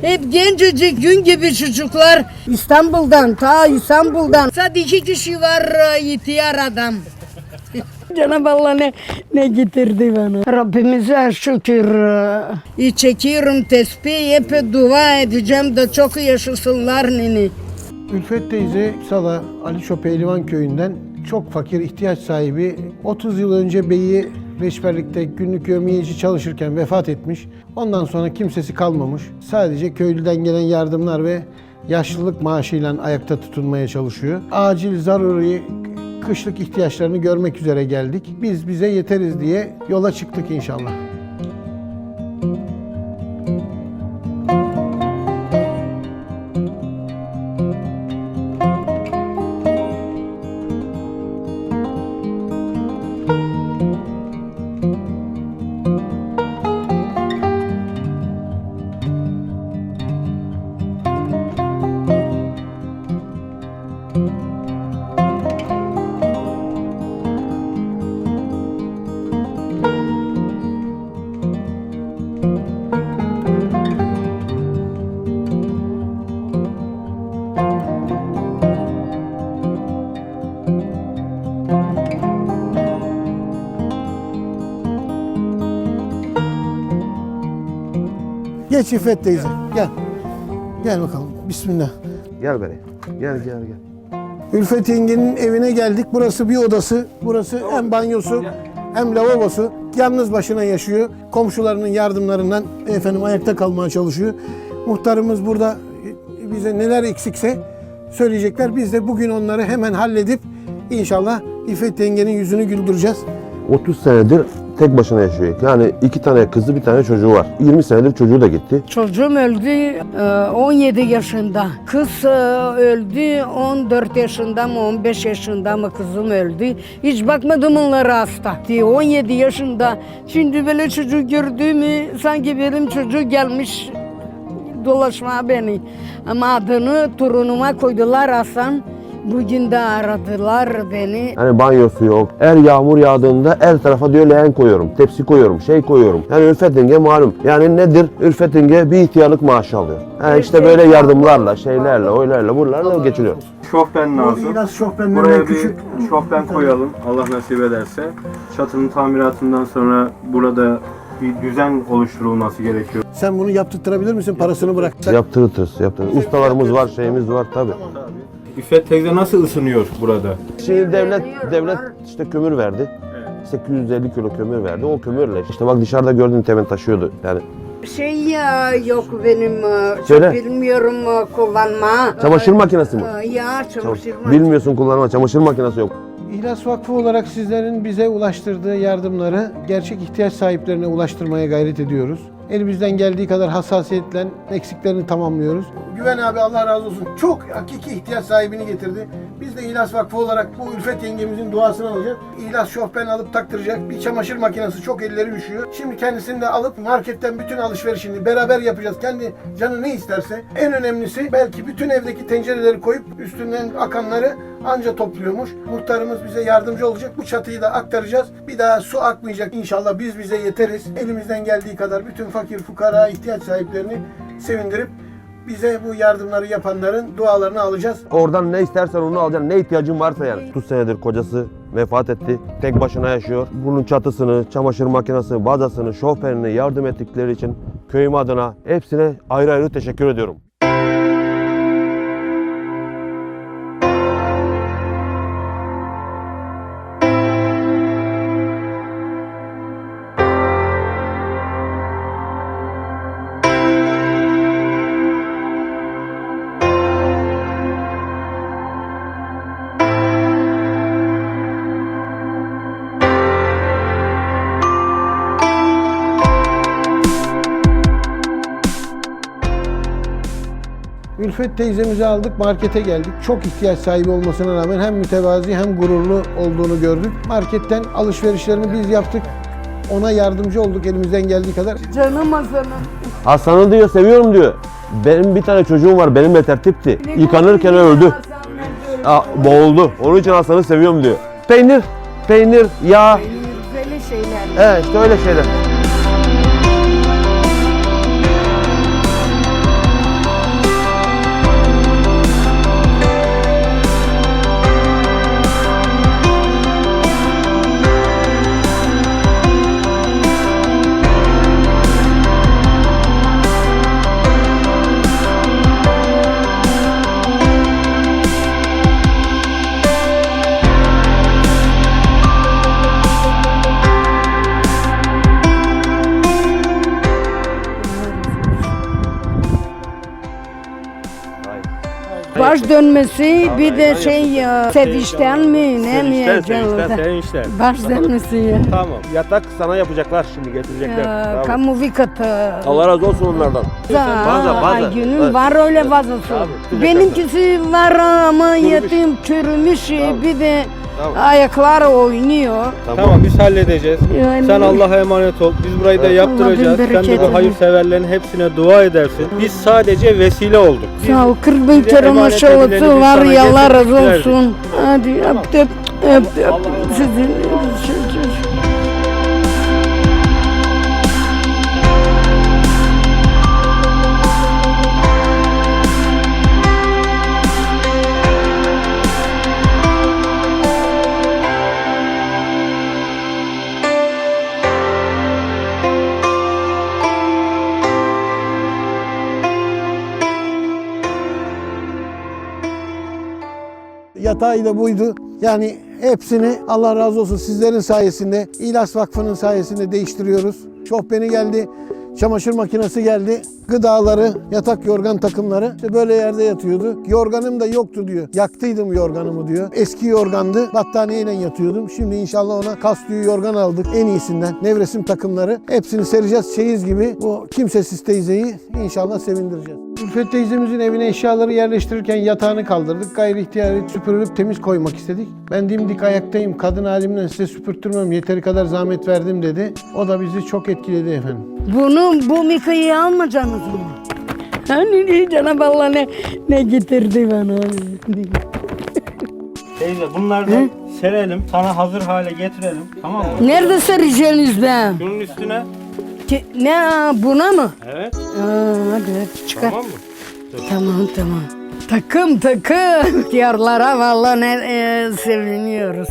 Hep gencecik gün gibi çocuklar. İstanbul'dan, ta İstanbul'dan. Sadece iki kişi var ihtiyar adam. Cenab-ı Allah ne, ne getirdi bana. Rabbimize şükür. E, çekiyorum tesbih, hep dua edeceğim de çok yaşasınlar nini. Ülfet teyze Sala Ali Şopehlivan köyünden çok fakir ihtiyaç sahibi 30 yıl önce beyi Reşberlik'te günlük yövmiyeci çalışırken vefat etmiş. Ondan sonra kimsesi kalmamış. Sadece köylüden gelen yardımlar ve yaşlılık maaşıyla ayakta tutunmaya çalışıyor. Acil zaruri kışlık ihtiyaçlarını görmek üzere geldik. Biz bize yeteriz diye yola çıktık inşallah. Geç İffet teyze. Gel. Gel bakalım. Bismillah. Gel beni. Gel gel gel. Ülfet yengenin evine geldik. Burası bir odası. Burası hem banyosu hem lavabosu. Yalnız başına yaşıyor. Komşularının yardımlarından efendim ayakta kalmaya çalışıyor. Muhtarımız burada bize neler eksikse söyleyecekler. Biz de bugün onları hemen halledip inşallah İffet yengenin yüzünü güldüreceğiz. 30 senedir tek başına yaşıyor. Yani iki tane kızı bir tane çocuğu var. 20 senedir çocuğu da gitti. Çocuğum öldü e, 17 yaşında. Kız e, öldü 14 yaşında mı 15 yaşında mı kızım öldü. Hiç bakmadım onlara hasta. 17 yaşında. Şimdi böyle çocuk gördüğümü sanki benim çocuk gelmiş dolaşma beni. Ama adını torunuma koydular Hasan. Bugün de aradılar beni. Yani banyosu yok. Her yağmur yağdığında her tarafa diyor leğen koyuyorum. Tepsi koyuyorum. Şey koyuyorum. Yani Ülfet yenge malum. Yani nedir? Ülfet yenge bir ihtiyarlık maaşı alıyor. Yani işte böyle yardımlarla, şeylerle, oylarla, buralarla geçiriyor. Şofben lazım. Biraz şofbenlerden Buraya küçük. bir şofben koyalım Allah nasip ederse. Çatının tamiratından sonra burada bir düzen oluşturulması gerekiyor. Sen bunu yaptırtırabilir misin? Parasını bırak. Yaptırırız, yaptırırız. Ustalarımız var, şeyimiz var tabii. İffet teyze nasıl ısınıyor burada? Şimdi devlet devlet işte kömür verdi. 850 kilo kömür verdi. O kömürle işte bak dışarıda gördüğün temin taşıyordu. Yani Şey ya yok benim e, Söyle. bilmiyorum e, kullanma. çamaşır makinesi mi? E, Ya çamaşır makinesi. Bilmiyorsun kullanma. Çamaşır makinesi yok. İhlas Vakfı olarak sizlerin bize ulaştırdığı yardımları gerçek ihtiyaç sahiplerine ulaştırmaya gayret ediyoruz. Elimizden geldiği kadar hassasiyetle eksiklerini tamamlıyoruz. Güven abi Allah razı olsun. Çok hakiki ihtiyaç sahibini getirdi. Biz de İhlas Vakfı olarak bu Ülfet yengemizin duasını alacağız. İhlas şofben alıp taktıracak. Bir çamaşır makinesi çok elleri üşüyor. Şimdi kendisini de alıp marketten bütün alışverişini beraber yapacağız. Kendi canı ne isterse. En önemlisi belki bütün evdeki tencereleri koyup üstünden akanları anca topluyormuş. Muhtarımız bize yardımcı olacak. Bu çatıyı da aktaracağız. Bir daha su akmayacak. İnşallah biz bize yeteriz. Elimizden geldiği kadar bütün fakir fukara ihtiyaç sahiplerini sevindirip bize bu yardımları yapanların dualarını alacağız. Oradan ne istersen onu alacaksın. Ne ihtiyacın varsa yani. 30 senedir kocası vefat etti. Tek başına yaşıyor. Bunun çatısını, çamaşır makinesini, bazasını, şoförünü yardım ettikleri için köyüm adına hepsine ayrı ayrı teşekkür ediyorum. Ülfet teyzemizi aldık, markete geldik. Çok ihtiyaç sahibi olmasına rağmen hem mütevazi hem gururlu olduğunu gördük. Marketten alışverişlerini biz yaptık. Ona yardımcı olduk elimizden geldiği kadar. Canım Hasan'ım. Hasan'ı diyor seviyorum diyor. Benim bir tane çocuğum var benimle tertipti. Yıkanırken öldü. Aa, boğuldu. Onun için Hasan'ı seviyorum diyor. Peynir, peynir, yağ. Böyle şeyler. Evet işte öyle şeyler. Baş dönmesi bir de şey e, sevişten mi ne mi? Sevinçten. Baş dönmesi ya. Tamam. Yatak sana yapacaklar şimdi getirecekler. Ee, Tamam. Kamu vikatı. Allah razı olsun onlardan. Vaza, vaza. Günün var öyle vazası. Tabii. Benimkisi var ama yetim çürümüş bir de Tamam. ayaklar oynuyor. Tamam biz halledeceğiz. Yani- Sen Allah'a emanet ol. Biz burayı da yaptıracağız. Sen de bereket bu hayırseverlerin hepsine dua edersin. Biz sadece vesile olduk. Biz Sağ ol. 40 bin kere emanet maşallahı edileni biz var sana ya Allah razı getirdik, verdik. olsun. Hadi öptüm. Öptüm. Sizin. Yatağı da buydu. Yani hepsini Allah razı olsun sizlerin sayesinde, İlas Vakfı'nın sayesinde değiştiriyoruz. Şofbeni geldi, çamaşır makinesi geldi, gıdaları, yatak yorgan takımları. İşte böyle yerde yatıyordu. Yorganım da yoktu diyor. Yaktıydım yorganımı diyor. Eski yorgandı. Battaniyeyle yatıyordum. Şimdi inşallah ona kas tüyü yorgan aldık. En iyisinden. Nevresim takımları. Hepsini sereceğiz çeyiz gibi. Bu kimsesiz teyzeyi inşallah sevindireceğiz. Ülfet teyzemizin evine eşyaları yerleştirirken yatağını kaldırdık. Gayri ihtiyari süpürülüp temiz koymak istedik. Ben dimdik ayaktayım. Kadın halimden size süpürtürmem. Yeteri kadar zahmet verdim dedi. O da bizi çok etkiledi efendim. Bunu bu mikayı almayacaksınız mı? Hani Cenab-ı Allah ne, ne getirdi bana. Teyze bunlardan serelim. Sana hazır hale getirelim. Tamam mı? Nerede sereceğiniz be? Şunun üstüne. Ki- Ne buna mı? Evet. Aa, hadi hadi çıkar. Tamam mı? Tamam tamam. Takım takım. Diyarlara vallahi ne e, seviniyoruz.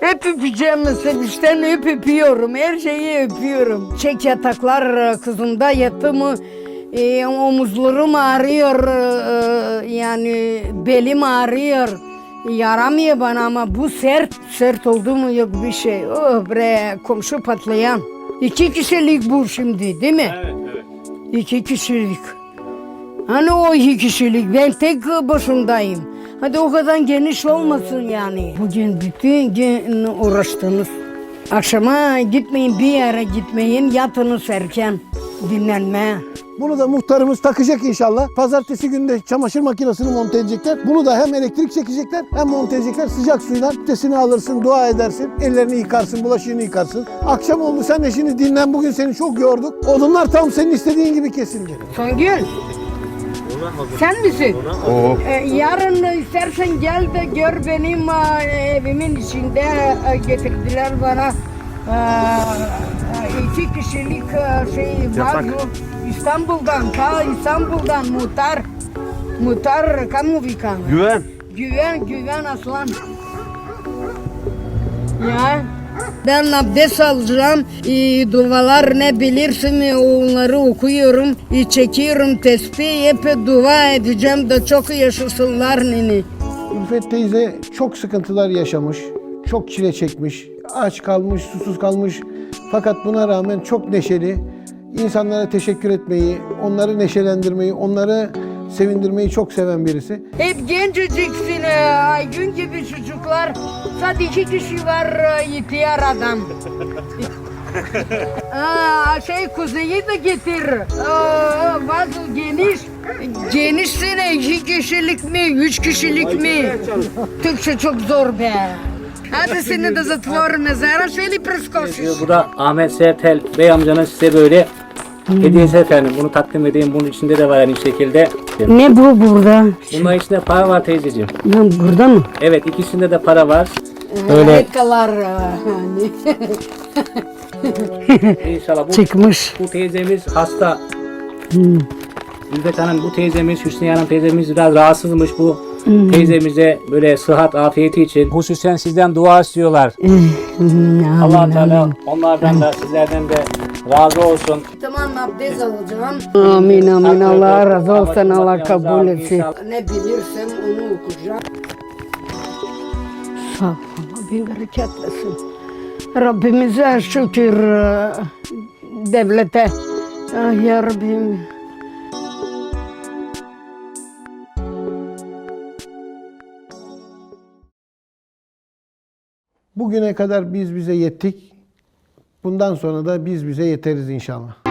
Hep öpeceğim sevinçten hep öpüyorum. Her şeyi öpüyorum. Çek yataklar e, kızımda yattı mı e, omuzlarım ağrıyor. e, yani belim ağrıyor. Yaramıyor bana ama bu sert. Sert oldu mu yok bir şey. Oh bre komşu patlayan. İki kişilik bu şimdi değil mi? Evet evet. İki kişilik. Hani o iki kişilik ben tek başındayım. Hadi o kadar geniş olmasın yani. Bugün bütün gün uğraştınız. Akşama gitmeyin bir yere gitmeyin yatınız erken dinlenmeye. Bunu da muhtarımız takacak inşallah. Pazartesi günü de çamaşır makinesini monte edecekler. Bunu da hem elektrik çekecekler hem monte edecekler. Sıcak suyla üstesini alırsın, dua edersin. Ellerini yıkarsın, bulaşığını yıkarsın. Akşam oldu sen de şimdi dinlen. Bugün seni çok yorduk. Odunlar tam senin istediğin gibi kesildi. Songül sen misin? Oo. Ee, yarın istersen gel de gör benim e, evimin içinde e, getirdiler bana e, e, iki kişilik e, şey var yok. İstanbul'dan ta İstanbul'dan muhtar muhtar kamu vikanı. Güven. Güven güven aslan. Ya ben abdest alacağım. E, dualar ne bilirsin onları okuyorum. E, çekiyorum tesbih hep dua edeceğim de çok yaşasınlar nini. Ülfet teyze çok sıkıntılar yaşamış. Çok çile çekmiş. Aç kalmış, susuz kalmış. Fakat buna rağmen çok neşeli. İnsanlara teşekkür etmeyi, onları neşelendirmeyi, onları sevindirmeyi çok seven birisi. Hep genceciksin e, Aygün gibi çocuklar. Sadece iki kişi var e, adam. Aa, şey kuzeyi de getir. Aa, bazı geniş. Genişsin e, iki kişilik mi, üç kişilik mi? Türkçe çok zor be. Hadi seni de zatvor mezara şöyle preskoşiş. Bu da Ahmet Sertel Bey amcanın size böyle hediyesi efendim. Bunu takdim edeyim. Bunun içinde de var aynı şekilde. Ne bu burada? Bunun içinde para var teyzeciğim. Lan burada mı? Evet ikisinde de para var. Öyle Harikalar hani. inşallah bu, Çıkmış. bu teyzemiz hasta. Ülfet Hanım bu teyzemiz Hüsniye Hanım teyzemiz biraz rahatsızmış bu. Teyzemize böyle sıhhat afiyeti için hususen sizden dua istiyorlar. allah Teala onlardan da sizlerden de razı olsun. Tamam abdest alacağım. Amin amin Allah razı olsun Allah kabul etsin. Ne bilirsem onu okuyacağım. Sağ ol Rabbim bereketlesin. Rabbimize şükür e, devlete. Ah ya Rabbim. Bugüne kadar biz bize yettik. Bundan sonra da biz bize yeteriz inşallah.